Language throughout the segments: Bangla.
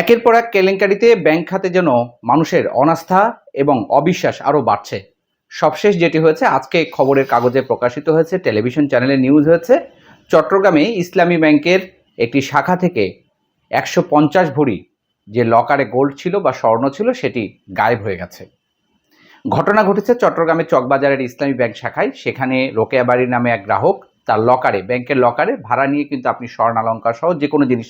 একের পর এক কেলেঙ্কারিতে ব্যাংক খাতে যেন মানুষের অনাস্থা এবং অবিশ্বাস আরও বাড়ছে। সবশেষ যেটি হয়েছে, আজকে খবরের কাগজে প্রকাশিত হয়েছে, টেলিভিশন চ্যানেলে নিউজ হয়েছে, চট্টগ্রামে ইসলামী ব্যাংকের একটি শাখা থেকে একশো পঞ্চাশ ভরি যে লকারে গোল্ড ছিল বা স্বর্ণ ছিল, সেটি গায়েব হয়ে গেছে। ঘটনা ঘটেছে চট্টগ্রামের চকবাজারের ইসলামী ব্যাংক শাখায়। সেখানে রোকেয়া বাড়ির নামে এক গ্রাহক তার লকারে, ব্যাংকের লকারে ভাড়া নিয়ে কিন্তু আপনি স্বর্ণালঙ্কার সহ যে কোনো জিনিস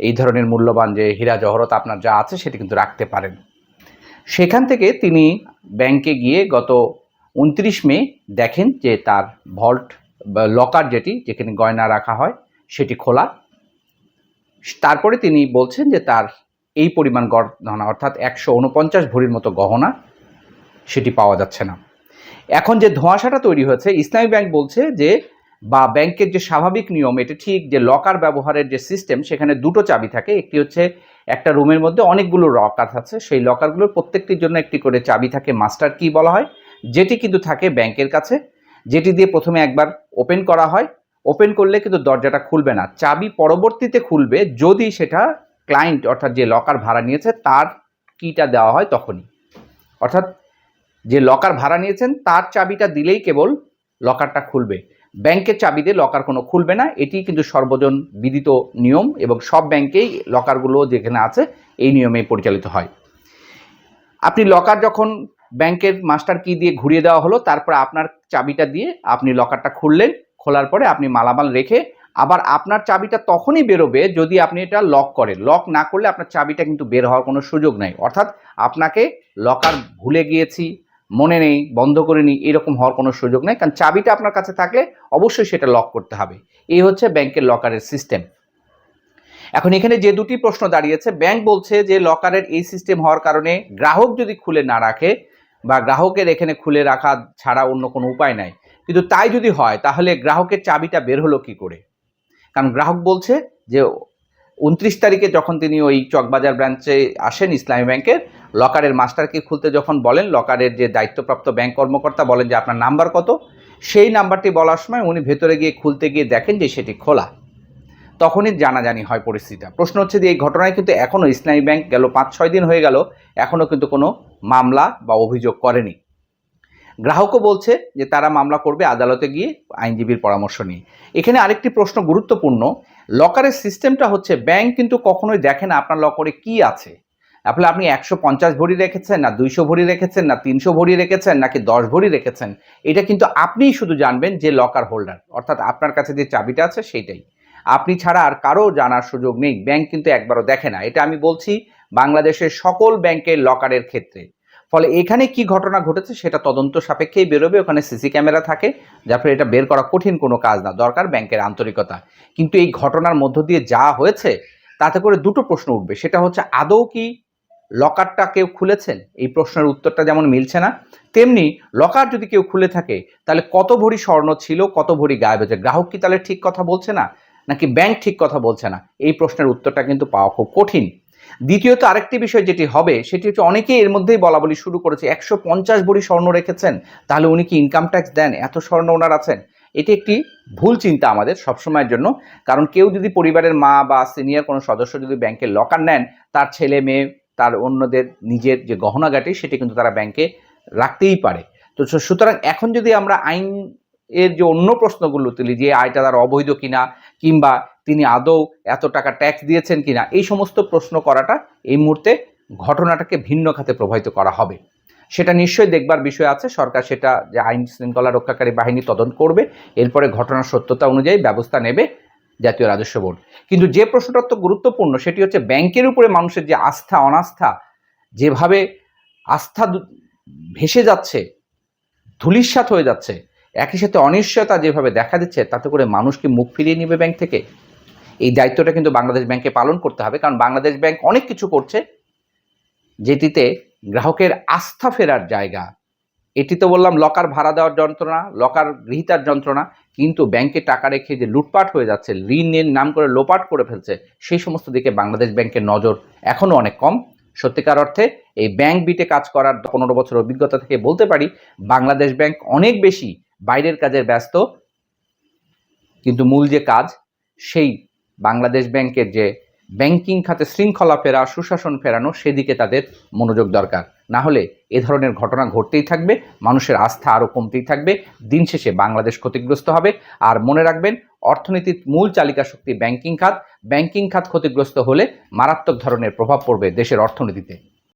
এই ধরনের মূল্যবান যে হীরা জহরত আপনার যা আছে সেটি কিন্তু রাখতে পারেন। সেখান থেকে তিনি ব্যাংকে গিয়ে গত উনত্রিশ মে দেখেন যে তার ভল্ট লকার যেটি, যেখানে গয়না রাখা হয়, সেটি খোলা। তারপরে তিনি বলছেন যে তার এই পরিমাণ গহনা অর্থাৎ একশো উনপঞ্চাশ ভরির মতো গহনা, সেটি পাওয়া যাচ্ছে না। এখন যে ধোঁয়াশাটা তৈরি হয়েছে, ইসলামী ব্যাংক বলছে যে বা ব্যাংকের যে স্বাভাবিক নিয়ম, এটা ঠিক যে লকার ব্যবহারের যে সিস্টেম সেখানে দুটো চাবি থাকে। একটি হচ্ছে একটা রুমের মধ্যে অনেকগুলো লকার আছে। সেই লকারগুলোর প্রত্যেকটির জন্য একটি করে চাবি থাকে মাস্টার কি বলা হয়। যেটি কিন্তু থাকে ব্যাংকের কাছে। যেটি দিয়ে প্রথমে একবার ওপেন করা হয়। ওপেন করলে কিন্তু দরজাটা খুলবে না। চাবি পরবর্তীতে খুলবে যদি সেটা ক্লায়েন্ট অর্থাৎ যে লকার ভাড়া নিয়েছে, তার কিটা দেওয়া হয় তখনই। অর্থাৎ যে লকার ভাড়া নিয়েছেন, তার চাবিটা দিলেই কেবল লকারটা খুলবে। ব্যাংকের চাবি দিয়ে লকার কোনো খুলবে না। এটি কিন্তু সর্বজন বিদিত নিয়ম এবং সব ব্যাংকেই লকারগুলো যেখানে আছে এই নিয়মে পরিচালিত হয়। আপনি লকার যখন ব্যাংকের মাস্টার কি দিয়ে ঘুরিয়ে দেওয়া হলো, তারপর আপনার চাবিটা দিয়ে আপনি লকারটা খুললেন, খোলার পরে আপনি মালামাল রেখে আবার আপনার চাবিটা তখনই বেরোবে যদি আপনি এটা লক করেন। লক না করলে আপনার চাবিটা কিন্তু বের হওয়ার কোনো সুযোগ নেই। অর্থাৎ আপনাকে লকার ভুলে গিয়েছি মনে নেই, বন্ধ করে নিই এরকম হওয়ার কোনো সুযোগ নেই। কারণ চাবিটা আপনার কাছে থাকলে অবশ্যই সেটা লক করতে হবে। এই হচ্ছে ব্যাংকের লকারের সিস্টেম এখন এখানে যে দুটি প্রশ্ন দাঁড়িয়েছে ব্যাংক বলছে যে লকারের এই সিস্টেম হওয়ার কারণে গ্রাহক যদি খুলে না রাখে বা গ্রাহকের এখানে খুলে রাখা ছাড়া অন্য কোনো উপায় নাই। কিন্তু তাই যদি হয়, তাহলে গ্রাহকের চাবিটা বের হলো কি করে? কারণ গ্রাহক বলছে যে উনত্রিশ তারিখে যখন তিনি ওই চকবাজার ব্রাঞ্চে আসেন ইসলামী ব্যাংকের লকারের মাস্টারকে খুলতে যখন বলেন লকারের যে দায়িত্বপ্রাপ্ত ব্যাংক কর্মকর্তা বলেন যে আপনার নাম্বার কত, সেই নাম্বারটি বলার সময় উনি ভেতরে গিয়ে খুলতে গিয়ে দেখেন যে সেটি খোলা। তখনই জানাজানি হয় পরিস্থিতিটা। প্রশ্ন হচ্ছে যে এই ঘটনায় কিন্তু এখনও ইসলামী ব্যাংক গেল পাঁচ ছয় দিন হয়ে গেল এখনও কিন্তু কোনো মামলা বা অভিযোগ করেনি। গ্রাহকও বলছে যে তারা মামলা করবে আদালতে গিয়ে আইনজীবীর পরামর্শ নিয়ে। এখানে আরেকটি প্রশ্ন গুরুত্বপূর্ণ। লকারের সিস্টেমটা হচ্ছে ব্যাংক কিন্তু কখনোই দেখে না আপনার লকারে কি আছে। আপনি আপনি একশো পঞ্চাশ ভরি রেখেছেন, না দুইশো ভরি রেখেছেন, না তিনশো ভরি রেখেছেন, নাকি দশ ভরি রেখেছেন, এটা কিন্তু আপনিই শুধু জানবেন যে লকার হোল্ডার। অর্থাৎ আপনার কাছে যে চাবিটা আছে সেইটাই। আপনি ছাড়া আর কারও জানার সুযোগ নেই। ব্যাংক কিন্তু একবারও দেখে না। এটা আমি বলছি বাংলাদেশের সকল ব্যাংকের লকারের ক্ষেত্রে। ফলে এখানে কি ঘটনা ঘটেছে সেটা তদন্ত সাপেক্ষেই বেরোবে, ওখানে সিসি ক্যামেরা থাকে, যার ফলে এটা বের করা কঠিন কোনো কাজ না, দরকার ব্যাংকের আন্তরিকতা। কিন্তু এই ঘটনার মধ্য দিয়ে যা হয়েছে, তাতে করে দুটো প্রশ্ন উঠবে। সেটা হচ্ছে, আদৌ কি লকারটা কেউ খুলেছেন? এই প্রশ্নের উত্তরটা যেমন মিলছে না, তেমনি লকার যদি কেউ খুলে থাকে, তাহলে কত ভরি স্বর্ণ ছিল, কত ভরি গায়েব হয়েছে গ্রাহক কি তাহলে ঠিক কথা বলছে না, নাকি ব্যাংক ঠিক কথা বলছে না? এই প্রশ্নের উত্তরটা কিন্তু পাওয়া খুব কঠিন। দ্বিতীয়ত আরেকটি বিষয় যেটি হবে, সেটি হচ্ছে অনেকেই এর মধ্যেই বলা বলি শুরু করেছে, একশো পঞ্চাশ ভরি স্বর্ণ রেখেছেন, তাহলে উনি কি ইনকাম ট্যাক্স দেন? এত স্বর্ণ ওনার আছেন? এটি একটি ভুল চিন্তা আমাদের সবসময়ের জন্য, কারণ কেউ যদি পরিবারের মা বা সিনিয়র কোনো সদস্য যদি ব্যাংকের লকার নেন, তার ছেলে মেয়ে, তার অন্যদের নিজের যে গহনাগাটি, সেটি কিন্তু তারা ব্যাংকে রাখতেই পারে। তো সুতরাং এখন যদি আমরা আইন এর যে অন্য প্রশ্নগুলো তুলি, যে আয়টা তার অবৈধ কিনা, কিংবা তিনি আদৌ এত টাকা ট্যাক্স দিয়েছেন কিনা? এই সমস্ত প্রশ্ন করাটা এই মুহূর্তে ঘটনাটাকে ভিন্ন খাতে প্রভাবিত করা হবে। সেটা নিশ্চয়ই দেখবার বিষয় আছে। সরকার সেটা যে আইন শৃঙ্খলা রক্ষাকারী বাহিনী তদন্ত করবে, এরপরে ঘটনার সত্যতা অনুযায়ী ব্যবস্থা নেবে জাতীয় রাজস্ব বোর্ড। কিন্তু যে প্রশ্নটা তো গুরুত্বপূর্ণ, সেটি হচ্ছে ব্যাংকের উপরে মানুষের যে আস্থা, অনাস্থা, যেভাবে আস্থা ভেসে যাচ্ছে ধুলিস্বাত হয়ে যাচ্ছে, একই সাথে অনিশ্চয়তা যেভাবে দেখা দিচ্ছে, তাতে করে মানুষ কি মুখ ফিরিয়ে নেবে ব্যাংক থেকে? এই দায়িত্বটা কিন্তু বাংলাদেশ ব্যাংকে পালন করতে হবে, কারণ বাংলাদেশ ব্যাংক অনেক কিছু করছে, যেটিতে গ্রাহকের আস্থা ফেরার জায়গা। এটি তো বললাম, লকার ভাড়া দেওয়ার যন্ত্রণা, লকার গৃহীতার যন্ত্রণা, কিন্তু ব্যাংকে টাকা রেখে যে লুটপাট হয়ে যাচ্ছে, ঋণের নাম করে লোপাট করে ফেলছে, সেই সমস্ত দিকে বাংলাদেশ ব্যাংকের নজর এখনও অনেক কম। সত্যিকার অর্থে, এই ব্যাংক বিটে কাজ করার পনেরো বছর অভিজ্ঞতা থেকে বলতে পারি, বাংলাদেশ ব্যাংক অনেক বেশি বাইরের কাজের ব্যস্ত, কিন্তু মূল যে কাজ, সেই বাংলাদেশ ব্যাংকের যে ব্যাংকিং খাতে শৃঙ্খলা ফেরা, সুশাসন ফেরানো, সেদিকে তাদের মনোযোগ দরকার। না হলে এ ধরনের ঘটনা ঘটতেই থাকবে, মানুষের আস্থা আরও কমতেই থাকবে, দিন শেষে বাংলাদেশ ক্ষতিগ্রস্ত হবে। আর মনে রাখবেন, অর্থনীতির মূল চালিকা শক্তি ব্যাংকিং খাত। ব্যাংকিং খাত ক্ষতিগ্রস্ত হলে মারাত্মক ধরনের প্রভাব পড়বে দেশের অর্থনীতিতে।